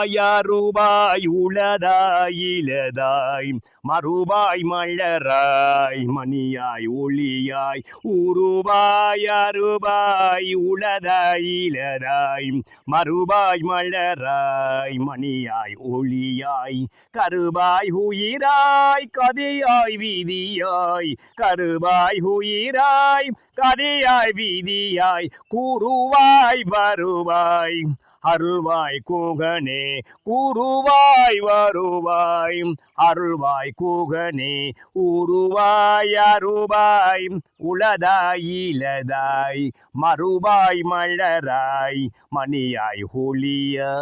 உருவாயருவாய் உளதாய் இலதாய் மறுவாய் மலராய் மணியாய் ஒளியாய் உருவாயருவாய் உளதாய் இலதாய் மறுவாய் மலராய் மணியாய் ஒளியாய் கருவாய் உயிராய் கதையாய் விதியாய் கருவாய் உயிராய் கதையாய் விதியாய் கூறுவாய் வருவாய். அருள்வாய் கூகனே கூறுவாய் வருவாய். அருள்வாய் கூகனே உருவாய் அருவாய். உளதாய் இலதாய் மறுவாய் மலராய். மணியாய் ஹோலியா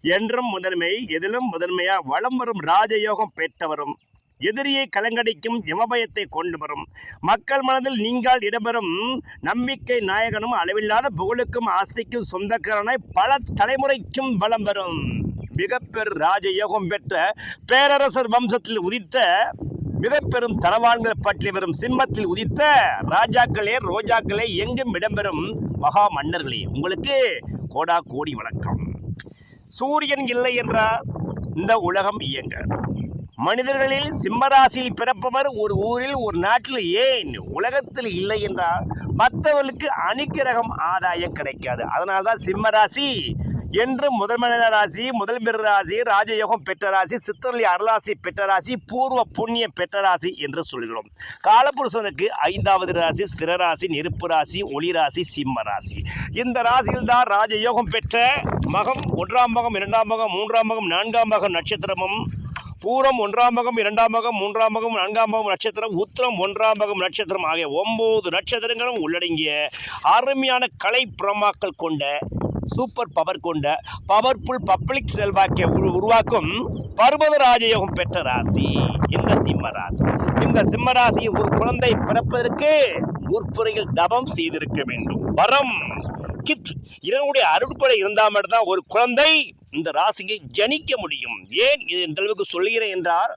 என்றும் முதன்மை எதிலும் முதன்மையா வளம் வரும் ராஜயோகம் பெற்றவரும். எதிரியை கலங்கடிக்கும் யமபயத்தை கொண்டு வரும் மக்கள் மனதில் நீங்கள் இடம்பெறும் நம்பிக்கை நாயகனும் அளவில்லாத புகழுக்கும் ஆஸ்திக்கும் சொந்தக்காரனாய் பல தலைமுறைக்கும் பலம் பெறும். மிகப்பெரு ராஜயோகம் பெற்ற பேரரசர் வம்சத்தில் உதித்த மிகப்பெரும் தரவான்கள் பற்றி வரும் சிம்மத்தில் உதித்த ராஜாக்களே ரோஜாக்களே எங்கும் இடம்பெறும் மகா மன்னர்களே உங்களுக்கு கோடா கோடி வணக்கம். சூரியன் இல்லை என்றால் இந்த உலகம் இயங்க. மனிதர்களில் சிம்மராசியில் பிறப்பவர் ஒரு ஊரில் ஒரு நாட்டில் ஏன் உலகத்தில் இல்லை என்றால் மற்றவர்களுக்கு அணிக்கிரகம் ஆதாயம் கிடைக்காது. அதனால்தான் சிம்மராசி என்று முதல் மனித ராசி முதல் பிற ராசி ராஜயோகம் பெற்ற ராசி சித்திரலி அருளாசி பெற்ற ராசி பூர்வ புண்ணியம் பெற்ற ராசி என்று சொல்கிறோம். காலபுருஷனுக்கு ஐந்தாவது ராசி ஸ்திர ராசி நெருப்பு ராசி ஒளி ராசி சிம்ம ராசி. இந்த ராசியில் தான் ராஜயோகம் பெற்ற மகம் ஒன்றாம் மகம் இரண்டாம் மகம் மூன்றாம் மகம் நான்காம் மகம் நட்சத்திரமும் பூரம் ஒன்றாம் பகம் இரண்டாம் மகம் மூன்றாம் பகம் நான்காம் பகம் நட்சத்திரம் உத்திரம் ஒன்றாம் பகம் நட்சத்திரம் ஆகிய ஒம்பது நட்சத்திரங்களும் உள்ளடங்கிய அருமையான கலை பிரமாக்கள் கொண்ட சூப்பர் பவர் கொண்ட பவர்ஃபுல் பப்ளிக் செல்வாக்கை உரு- உருவாக்கும் பர்வத ராஜயோகம் பெற்ற ராசி. இந்த சிம்ம ராசி. இந்த சிம்ம ராசியில் ஒரு குழந்தை பிறப்பதற்கு முற்புறையில் தவம் செய்திருக்க வேண்டும். வரம். கிஃப்ட் இதனுடைய அருட்படை இருந்தால் மட்டும்தான் ஒரு குழந்தை இந்த ராசியை ஜனிக்க முடியும். ஏன் இது இந்த அளவுக்கு சொல்கிறேன் என்றால்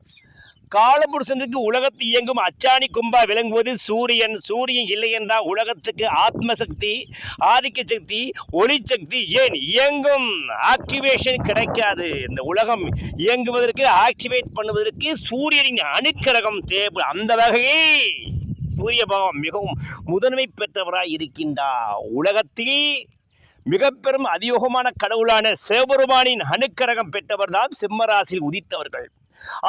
காலபுருஷனுக்கு உலகத்து இயங்கும் அச்சாணி கும்பா விளங்குவது சூரியன் சூரியன் இல்லை என்றால் உலகத்துக்கு ஆத்ம சக்தி ஆதிக்க சக்தி ஒளிச்சக்தி ஏன் இயங்கும்? ஆக்டிவேஷன் கிடைக்காது. இந்த உலகம் இயங்குவதற்கு ஆக்டிவேட் பண்ணுவதற்கு சூரியனின் அணுக்கரகம் தேவை. அந்த வகையில் சூரிய பகவான் மிகவும் முதன்மை பெற்றவராய் இருக்கின்றார். உலகத்தில் மிக பெரும் அதியோகமான கடவுளான சிவபெருமானின் அணுக்கரகம் பெற்றவர் தான் சிம்மராசியில் உதித்தவர்கள்.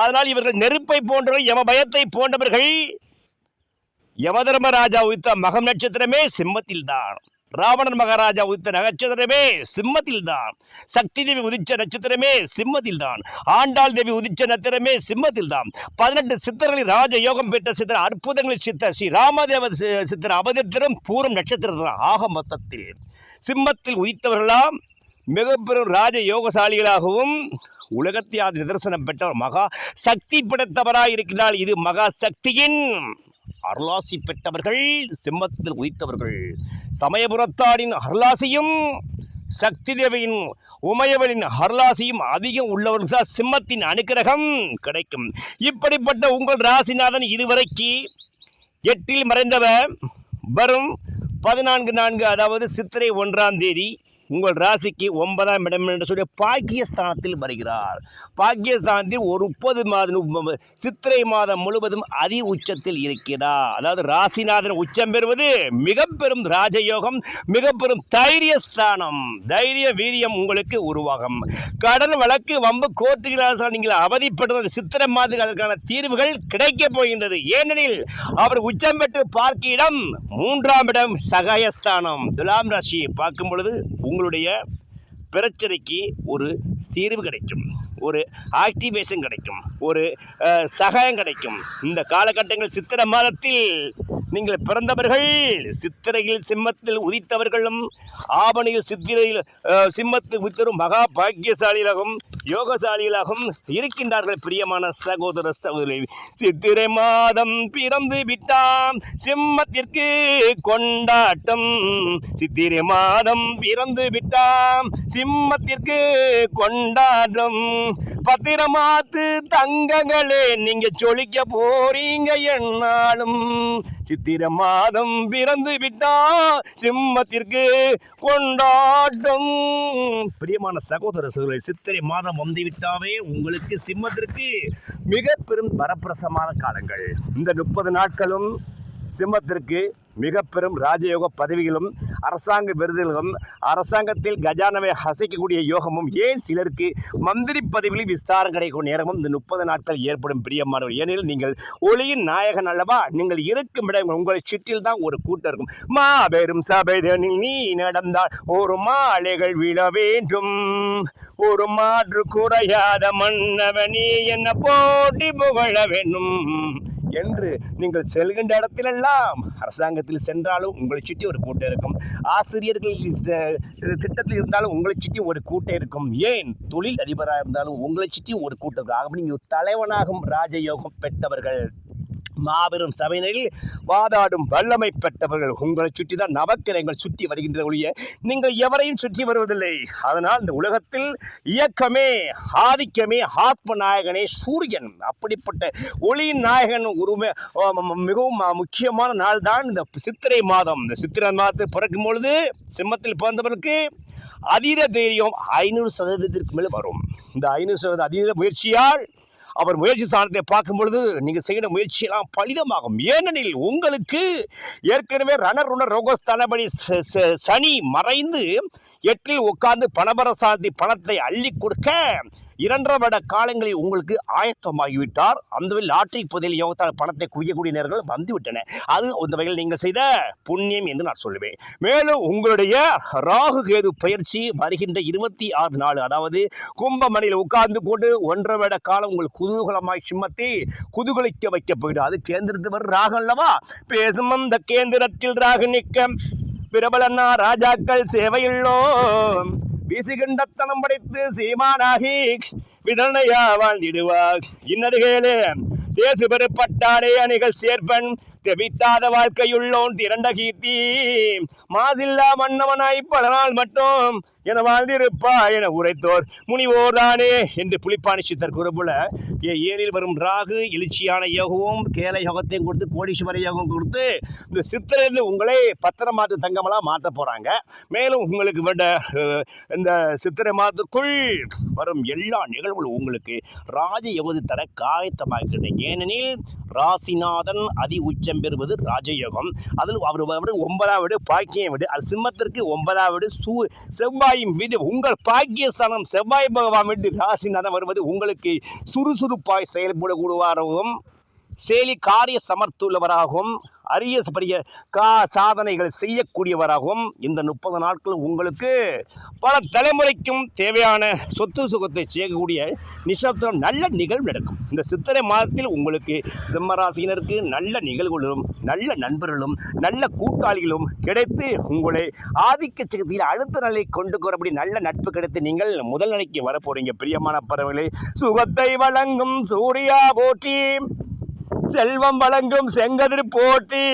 அதனால் இவர்கள் நெருப்பை போன்றவர்கள் யம பயத்தை போன்றவர்கள் யமதர்மராஜா உதித்த மகம் நட்சத்திரமே சிம்மத்தில் தான் ராவணன் மகாராஜா உதித்த நட்சத்திரமே சிம்மத்தில் தான் சக்தி தேவி உதிச்ச நட்சத்திரமே சிம்மத்தில் தான் ஆண்டாள் தேவி உதிச்ச நட்சத்திரமே சிம்மத்தில் தான் பதினெட்டு சித்தர்களில் ராஜ யோகம் பெற்ற சித்தர் அற்புதங்களில் சித்தர் ஸ்ரீ ராமதேவ சி- சித்தர் அவதத்திரம் பூரம் நட்சத்திரம் ஆக மொத்தத்தில். சிம்மத்தில் உதித்தவர்களாம் மிக பெரும் ராஜ யோகசாலிகளாகவும் உலகத்தியாத நிதர்சனம் பெற்றவர் மகா சக்தி படைத்தவராக இருக்கிறார் இது மகா சக்தியின் அருளாசி பெற்றவர்கள் சிம்மத்தில் உதித்தவர்கள். சமயபுரத்தாரின் அருளாசியும் சக்தி தேவையின் உமையவனின் அருளாசியும் அதிகம் உள்ளவர்கள் தான் சிம்மத்தின் அனுக்கிரகம் கிடைக்கும். இப்படிப்பட்ட உங்கள் ராசிநாதன் இதுவரைக்கு எட்டில் மறைந்தவர். வரும் பதினான்கு நான்கு அதாவது சித்திரை ஒன்றாம் தேதி. உங்கள் ராசிக்கு ஒன்பதாம் இடம் என்று சொல்லி பாக்கியஸ்தானத்தில் வருகிறார். பாக்கியஸ்தானத்தில் ஒரு முப்பது மாதம் சித்திரை மாதம் முழுவதும் அதி உச்சத்தில் இருக்கிறார். அதாவது ராசிநாதன் உச்சம் பெறுவது மிக பெரும் ராஜயோகம் மிக பெரும் தைரியஸ்தானம். தைரிய வீரியம் உங்களுக்கு உருவாகும். கடன் வழக்கு வம்பு கோர்ட்டுகளால் நீங்கள் அவதிப்படுவது சித்திரை மாதத்துக்கு அதற்கான தீர்வுகள் கிடைக்கப் போகின்றது. ஏனெனில் அவர் உச்சம் பெற்று பார்க்க இடம் மூன்றாம் இடம் சகாயஸ்தானம். துலாம் ராசியை பார்க்கும் பொழுது உங்களுடைய பிரச்சனைக்கு ஒரு தீர்வு கிடைக்கும். ஒரு ஆக்டிவேஷன் கிடைக்கும் ஒரு சகாயம் கிடைக்கும். இந்த காலகட்டங்கள் சித்திரை மாதத்தில் நீங்கள் பிறந்தவர்கள் சித்திரையில் சிம்மத்தில் உதித்தவர்களும் ஆவணியில் சித்திரையில் சிம்மத்தில் உதித்தரும் மகா பாக்கியசாலிகளாகவும் யோகசாலிகளாகவும் இருக்கின்றார்கள் பிரியமான சகோதர சகோதரி. சித்திரை மாதம் பிறந்து விட்டாம் சிம்மத்திற்கு கொண்டாட்டம். சித்திரை மாதம் பிறந்து விட்டாம் சிம்மத்திற்கு கொண்டாட்டம். பத்திரமாத்து தங்கங்களே நீங்க சொலிக்க போறீங்க என்னாலும். சித்திர மாதம் பிறந்து விட்டா சிம்மத்திற்கு கொண்டாட்டம். பிரியமான சகோதர சகோதரி சித்திரை மாதம் வந்துவிட்டாவே உங்களுக்கு சிம்மத்திற்கு மிக பெரும் வரப்பிரசமான காலங்கள். இந்த முப்பது நாட்களும் சிம்மத்திற்கு மிக பெரும் ராஜயோக பதவிகளும் அரசாங்க விருதுகளும் அரசாங்கத்தில் கஜானவை ஹசைக்கக்கூடிய யோகமும் ஏன் சிலருக்கு மந்திரி பதவியில் விஸ்தாரம் கிடைக்கும் நேரமும் இந்த முப்பது நாட்கள் ஏற்படும் பிரியமானவர். ஏனெனில் நீங்கள் ஒளியின் நாயகன் அல்லவா? நீங்கள் இருக்கும் இடம் உங்களை சுற்றில் தான் ஒரு கூட்டம் இருக்கும். மாபெரும் சபைதனில் நீ நடந்தால் ஒரு மாலைகள் விழ வேண்டும். ஒரு மாற்று குறையாத மன்னவனே என்ன போட்டி புகழ வேண்டும். என்று நீங்கள் செல்கின்ற இடத்திலெல்லாம் அரசாங்கத்தில் சென்றாலும் உங்களை சுற்றி ஒரு கூட்டம் இருக்கும். ஆசிரியர்கள் திட்டத்தில் இருந்தாலும் உங்களை சுற்றி ஒரு கூட்டம் இருக்கும். ஏன்? தொழில் அதிபராக இருந்தாலும் உங்களை சுற்றி ஒரு கூட்டம் இருக்கும். ஆக நீங்கள் தலைவனாகும் ராஜயோகம் பெற்றவர்கள். மாபெரும் சபையினரில் வாதாடும் வல்லமை பெற்றவர்கள். உங்களை சுற்றி தான் நவக்கிரகங்கள் சுற்றி வருகின்ற ஒழிய நீங்கள் எவரையும் சுற்றி வருவதில்லை. அதனால் இந்த உலகத்தில் இயக்கமே ஆதிக்கமே ஆத்ம நாயகனே சூரியன். அப்படிப்பட்ட ஒளியின் நாயகன் உருமை மிகவும் முக்கியமான நாள் தான் இந்த சித்திரை மாதம். இந்த சித்திரை மாதத்தை பிறக்கும் பொழுது சிம்மத்தில் பிறந்தவருக்கு அதீத தைரியம் ஐநூறு சதவீதத்திற்கு மேலே வரும். இந்த ஐநூறு சதவீத அதீத முயற்சியால் அவர் முயற்சி சாதனத்தை பார்க்கும் பொழுது நீங்கள் செய்கிற முயற்சியெல்லாம் பலிதமாகும். ஏனெனில் உங்களுக்கு ஏற்கனவே ரணருண ரோகோஸ் தளபதி ச- சனி மறைந்து எட்டில் உட்கார்ந்து பணபரசாந்தி பணத்தை அள்ளி கொடுக்க இரண்டரை வட காலங்களில் உங்களுக்கு ஆயத்தமாகிவிட்டார். அந்த வகையில் லாட்டரி புதையல் யோகத்தால் பணத்தை குவியக்கூடிய நேரங்கள் வந்துவிட்டன. அது அந்த வகையில் நீங்கள் செய்த புண்ணியம் என்று நான் சொல்லுவேன். மேலும் உங்களுடைய ராகு கேது பயிற்சி வருகின்ற இருபத்தி ஆறு நாள் அதாவது கும்பமணியில் உட்கார்ந்து கொண்டு ஒன்றரை வட காலம் உங்களுக்கு குதூகலமாய் சிம்மத்தை குதூகலிக்க வைக்க போயிடும் அது கேந்திரத்து கேந்திரத்தவர் ராகம் அல்லவா? பேசும் அந்த கேந்திரத்தில் ராக நிக்க பிரபலன்னா ராஜாக்கள் சேவையுள்ளோம். வீசுகின்றத்தனம் படைத்து சீமானாகி விடனையா வாழ்ந்திடுவார். இன்னருகேலே தேசு பெருப்பட்டாரே அணிகள் சேர்ப்பன். தெவித்தாத வாழ்க்கையுள்ளோன் திரண்ட கீர்த்தி. மாசில்லா மன்னவனாய் பல நாள் மட்டும் என வாழ்ந்திருப்பா என உரைத்தோர் முனிவோர்தானே என்று புலிப்பாணி சித்தர் குறுபுல ஏ- ஏரில் வரும் ராகு எழுச்சியான யோகமும் கேல யோகத்தையும் கொடுத்து கோடீஸ்வர யோகம் கொடுத்து இந்த சித்திரையில் உங்களை பத்திரமாத்து தங்கமெல்லாம் மாற்ற போகிறாங்க மேலும் உங்களுக்கு வேண்ட இந்த சித்திரை மாதத்துக்குள் வரும் எல்லா நிகழ்வுகளும் உங்களுக்கு ராஜ யோகத்தை தர காயத்தமாகிறது ஏனெனில் ராசிநாதன் அதி உச்சம் பெறுவது ராஜயோகம் அதில் அவர் அவர் ஒன்பதாம் வீடு பாக்கியம் வீடு. அது சிம்மத்திற்கு ஒன்பதாம் வீடு சூ செவ்வாயின் வீடு உங்கள் பாக்கியஸ்தானம் செவ்வாய் பகவான் ராசி ராசிநாதன் வருவது உங்களுக்கு சுறுசுறுப்பாய் செயல்படக்கூடுவாராகவும் செயலி காரிய சமர்த்துள்ளவராகவும் அரிய பெரிய கா சாதனைகள் செய்யக்கூடியவராகவும் இந்த முப்பது நாட்கள் உங்களுக்கு பல தலைமுறைக்கும் தேவையான சொத்து சுகத்தை செய்யக்கூடிய நிசப்தம் நல்ல நிகழ்வு நடக்கும். இந்த சித்திரை மாதத்தில் உங்களுக்கு சிம்மராசினருக்கு நல்ல நிகழ்வுகளும் நல்ல நண்பர்களும் நல்ல கூட்டாளிகளும் கிடைத்து உங்களை ஆதிக்க சக்தியில் அடுத்த நிலை கொண்டு போகிறபடி நல்ல நட்பு கிடைத்து நீங்கள் முதல் நிலைக்கு வரப்போறீங்க. பிரியமான பறவைகளை சுகத்தை வழங்கும் சூர்யா போற்றி. செல்வம் வழங்கும் செங்கதிர் போட்டி.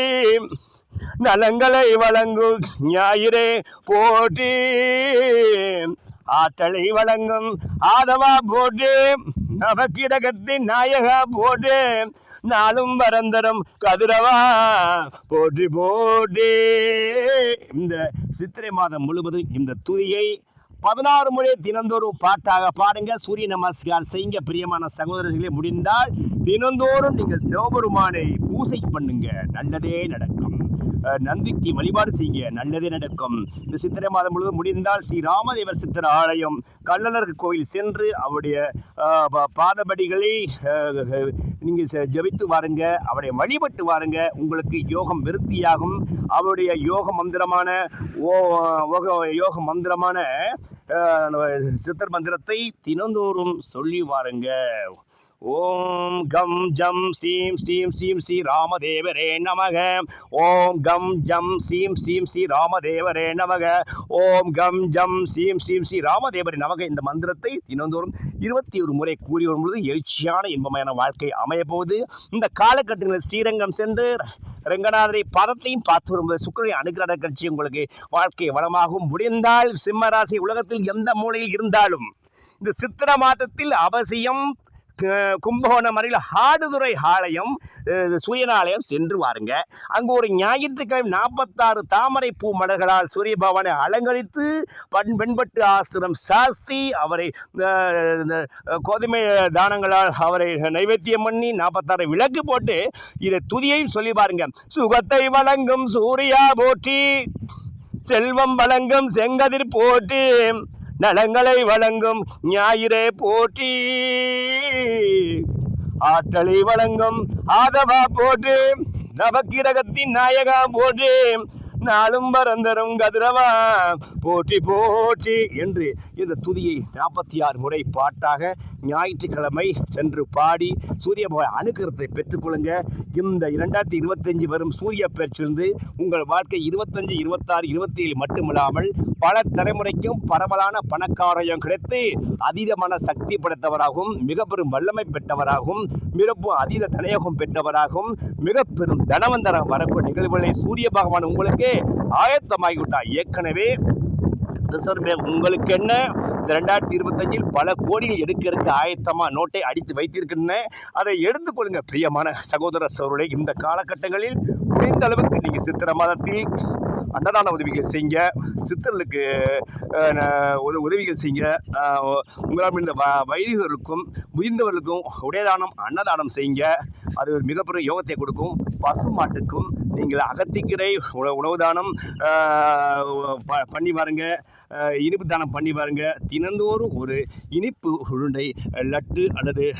நலங்களை வழங்கும் ஞாயிறே போட்டி. ஆற்றலை வழங்கும் ஆதவா போட்டு. நவக்கிரகத்தின் நாயகா போட்டு. நாளும் வரந்தரம் கதிரவா போற்றி போட்டி. இந்த சித்திரை மாதம் முழுவதும் இந்த துதியை பதினாறு முறை தினந்தோறும் பாட்டாக பாடுங்க. சூரிய நமஸ்கார் செய்யுங்க. பிரியமான சகோதரர்களே முடிந்தால் தினந்தோறும் நீங்கள் சிவபெருமானை பூசை பண்ணுங்க. நல்லதே நடக்கும். நந்திக்கு வழிபாடு செய்ய நல்லதே நடக்கும். இந்த சித்திரை மாதம் முழுவதும் முடிந்தால் ஸ்ரீ ராமதேவர் சித்தர் ஆலயம் கள்ளழகர் கோயில் சென்று அவருடைய பாதபடிகளை நீங்கள் ஜபித்து ஜெபித்து வாருங்க அவரை வழிபட்டு வாருங்க. உங்களுக்கு யோகம் விருத்தியாகும். அவருடைய யோக மந்திரமான ஓ யோக மந்திரமான சித்தர் மந்திரத்தை தினந்தோறும் சொல்லி வாருங்க. ஓம் கம் ஜம் ஸ்ரீம் ஸ்ரீம் ஸ்ரீம் ஸ்ரீ ராமதேவரே நமக. ஓம் கம் ஜம் ஸ்ரீம் ஸ்ரீம் ஸ்ரீ ராமதேவரே நமக. ஓம் கம் ஜம் ஸ்ரீம் ஸ்ரீம் ஸ்ரீ ராமதேவரே நமக. இந்த மந்திரத்தை தினந்தோறும் இருபத்தி ஒரு முறை கூறி வரும்பொழுது எழுச்சியான இன்பமான வாழ்க்கை அமையபோது இந்த காலகட்டங்களில் ஸ்ரீரங்கம் சென்று ரங்கநாதரை பதத்தையும் பார்த்து வரும்போது சுக்கரனை அனுகிரக கட்சி உங்களுக்கு வாழ்க்கை வளமாகும் முடிந்தால் சிம்மராசி உலகத்தில் எந்த மூலையில் இருந்தாலும் இந்த சித்திர மாதத்தில் அவசியம் கும்பகோணம் அருகில் ஆடுதுறை ஆலயம் அஹ், சென்று வாருங்க. அங்கு ஒரு ஞாயிற்றுக்கிழமை நாற்பத்தாறு தாமரை பூ மலர்களால் சூரிய பகவானை அலங்கரித்து பண் பெண்பட்டு ஆஸ்திரம் சாஸ்தி அவரை இந்த கோதுமை தானங்களால் அவரை நைவேத்தியம் பண்ணி நாற்பத்தாறு விளக்கு போட்டு இதை துதியையும் சொல்லி பாருங்க. சுகத்தை வழங்கும் சூர்யா போற்றி செல்வம் வழங்கும் செங்கதிர் போட்டி நலங்களை வழங்கும் ஞாயிறே போற்றி ஆற்றலை வழங்கும் ஆதவா போட்டு நவக்கிரகத்தின் நாயகா போட்டு நாளும் பரந்தரும் கதிரவா போற்றி போற்றி என்று இந்த துதியை நாற்பத்தி ஆறு முறை பாட்டாக ஞாயிற்றுக்கிழமை சென்று பாடி சூரிய அனுகிரத்தை பெற்றுக்கொள்ளுங்க இந்த இரண்டாயிரத்தி இருபத்தஞ்சு வரும் சூரிய பெற்றிருந்து உங்கள் வாழ்க்கை இருபத்தஞ்சு இருபத்தாறு இருபத்தி ஏழு மட்டுமில்லாமல் பல தலைமுறைக்கும் பரவலான பணக்காரயம் கிடைத்து அதீதமான சக்தி படைத்தவராகவும் மிக பெரும் வல்லமை பெற்றவராகவும் மிகவும் அதீத தனயோகம் பெற்றவராகவும் மிக பெரும் தனவந்தரம் வரக்கூடிய நிகழ்வுகளை சூரிய பகவான் உங்களுக்கு ஆயத்தமாகிவிட்டார். ஏற்கனவே ரிசர்வ் பேங்க் உங்களுக்கு என்ன? இந்த ரெண்டாயிரத்தி இருபத்தஞ்சில் பல கோடிகள் எடுக்கிறதுக்கு ஆயத்தமாக நோட்டை அடித்து வைத்திருக்கின்றன. அதை எடுத்துக்கொள்ளுங்க பிரியமான சகோதர சோருடைய இந்த காலகட்டங்களில் முடிந்த அளவுக்கு நீங்கள் சித்திர மாதத்தில் அன்னதான உதவிகள் செய்யுங்க. சித்தர்களுக்கு உத- உதவிகள் செய்யுங்க. உங்களால் இந்த வ வைதிகர்களுக்கும் முதிர்ந்தவர்களுக்கும் உடையதானம் அன்னதானம் செய்யுங்க. அது ஒரு மிகப்பெரிய யோகத்தை கொடுக்கும். பசு மாட்டுக்கும் நீங்கள் அகத்திக்கீரை உணவு உணவு தானம் ப- பண்ணி பாருங்க. இனிப்பு தானம் பண்ணி பாருங்க. தினந்தோறும் ஒரு இனிப்பு உருண்டை லட்டு அல்லது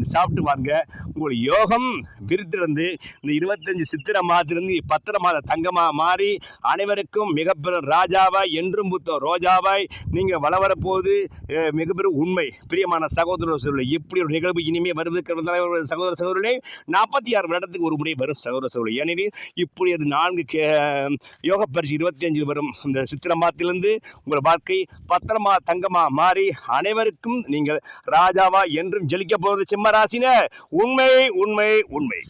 சாப்பிட்டு பாருங்க. உங்கள் யோகம் விருத்திலிருந்து இந்த இருபத்தஞ்சி சித்திரை மாதத்திலிருந்து பத்திர மாத தங்கமாக மாறி அனைவருக்கும் மிகப்பெரும் ராஜாவாய் என்றும் புத்த ரோஜாவாய். நீங்கள் வளவரப்போது அஹ், மிகப்பெரும் உண்மை. பிரியமான சகோதர சகோதரி இப்படி ஒரு நிகழ்வு இனிமே வருவதற்கு சகோதர சகோதரர்களே நாற்பத்தி ஆறு வருடத்துக்கு ஒரு முறை வரும் சகோதர சகோதரி ஏனெனில் இப்படி அது நான்கு கே யோக பரிசு இருபத்தி அஞ்சில் வரும். இந்த சித்திரமாத்திலிருந்து உங்கள் வாழ்க்கை பத்திரமா தங்கமா மாறி அனைவருக்கும் நீங்கள் ராஜாவா என்றும் ஜெலிக்க போவது சிம்ம ராசினர் உண்மை உண்மை உண்மை.